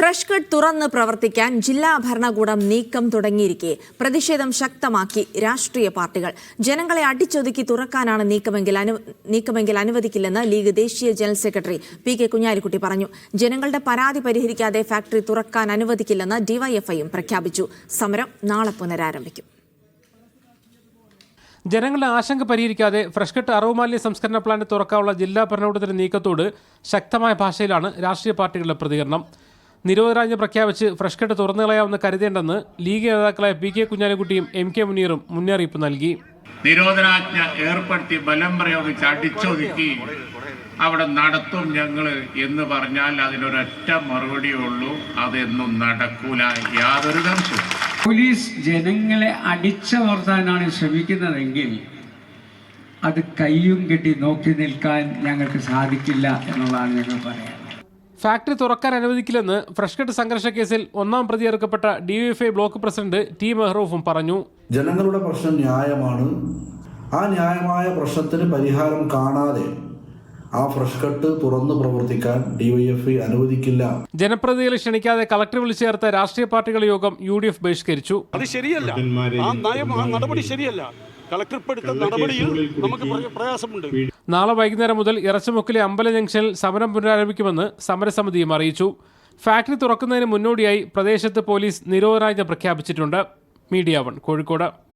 Fresh cut തുറന്ന് പ്രവർത്തിക്കാൻ ജില്ലാ ഭരണകൂടം നീക്കം തുടങ്ങിയിരിക്കെ. പ്രതിഷേധം ശക്തമാക്കി രാഷ്ട്രീയ പാർട്ടികൾ. ജനങ്ങളെ അടിച്ചൊതുക്കി തുറക്കാനാണ് നീക്കമെങ്കിൽ നീക്കമെങ്കിൽ അനുവദിക്കില്ലെന്ന് ലീഗ് ദേശീയ general secretary P K Kunhalikutty പറഞ്ഞു. ജനങ്ങളുടെ പരാതി പരിഹരിക്കാതെ ഫാക്ടറി തുറക്കാൻ അനുവദിക്കില്ലെന്ന് ഡിവൈഎഫ്ഐയും പ്രഖ്യാപിച്ചു. സമരം നാളെ പുനരാരംഭിക്കും. ജനങ്ങളുടെ ആശങ്ക പരിഹരിക്കാതെ ഫ്രഷ് കട്ട് അറവുമാലിന്യ സംസ്കരണ പ്ലാന്റ് തുറക്കാനുള്ള ജില്ലാ ഭരണകൂടത്തിന്റെ നീക്കത്തോട് ശക്തമായ ഭാഷയിലാണ് രാഷ്ട്രീയ പാർട്ടികളുടെ പ്രതികരണം. നിരോധനാജ്ഞ പ്രഖ്യാപിച്ച് ഫ്രഷ് കട്ട് തുറന്നു കളയാമെന്ന് കരുതേണ്ടെന്ന് ലീഗ് നേതാക്കളായ പി കെ കുഞ്ഞാലിക്കുട്ടിയും എം കെ മുനീറും മുന്നറിയിപ്പ് നൽകി. നിരോധനാജ്ഞ ഏർപ്പെടുത്തി ബലം പ്രയോഗിച്ച് അടിച്ചൊതുക്കി അവിടെ നടത്തും ഞങ്ങൾ എന്ന് പറഞ്ഞാൽ അതിനൊരൊറ്റ മറുപടി ഉള്ളൂ. അതെന്നും നടക്കൂല. യാതൊരു പോലീസ് ജനങ്ങളെ അടിച്ചമർത്താനാണ് ശ്രമിക്കുന്നതെങ്കിൽ അത് കയ്യും കെട്ടി നോക്കി നിൽക്കാൻ ഞങ്ങൾക്ക് സാധിക്കില്ല എന്നുള്ളതാണ് ഞങ്ങൾ പറയാൻ ഫാക്ടറി തുറക്കാൻ അനുവദിക്കില്ലെന്ന് ഫ്രഷ്കട്ട് സംഘർഷ കേസിൽ ഒന്നാം പ്രതി F DYFI block president T മെഹ്റൂഫും പറഞ്ഞു. ജനങ്ങളുടെ പ്രശ്നം ന്യായമാണ്. ആ ന്യായമായ പ്രശ്നത്തിന് പരിഹാരം കാണാതെ ആ ഫ്രഷ് കട്ട് തുറന്നു പ്രവർത്തിക്കാൻ ഡിവൈഎഫ്ഐ അനുവദിക്കില്ല. ജനപ്രതിനിധികളെ ക്ഷണിക്കാതെ കളക്ടർ വിളിച്ചു ചേർത്ത രാഷ്ട്രീയ പാർട്ടികളുടെ യോഗം യു ഡി എഫ് ബഹിഷ്കരിച്ചു. അത് ശരിയല്ല. ആ നയം ആ നടപടി ശരിയല്ല. നടപടിയിൽ നമുക്ക് പ്ര- പ്രയാസമുണ്ട്. നാളെ വൈകുന്നേരം മുതൽ ഇറച്ചിമുക്കിലെ അമ്പല ജംഗ്ഷനിൽ സമരം പുനരാരംഭിക്കുമെന്ന് സമരസമിതിയും അറിയിച്ചു. ഫാക്ടറി തുറക്കുന്നതിന് മുന്നോടിയായി പ്രദേശത്ത് പോലീസ് നിരോധനാജ്ഞ പ്രഖ്യാപിച്ചിട്ടുണ്ട്. Media One Kozhikode.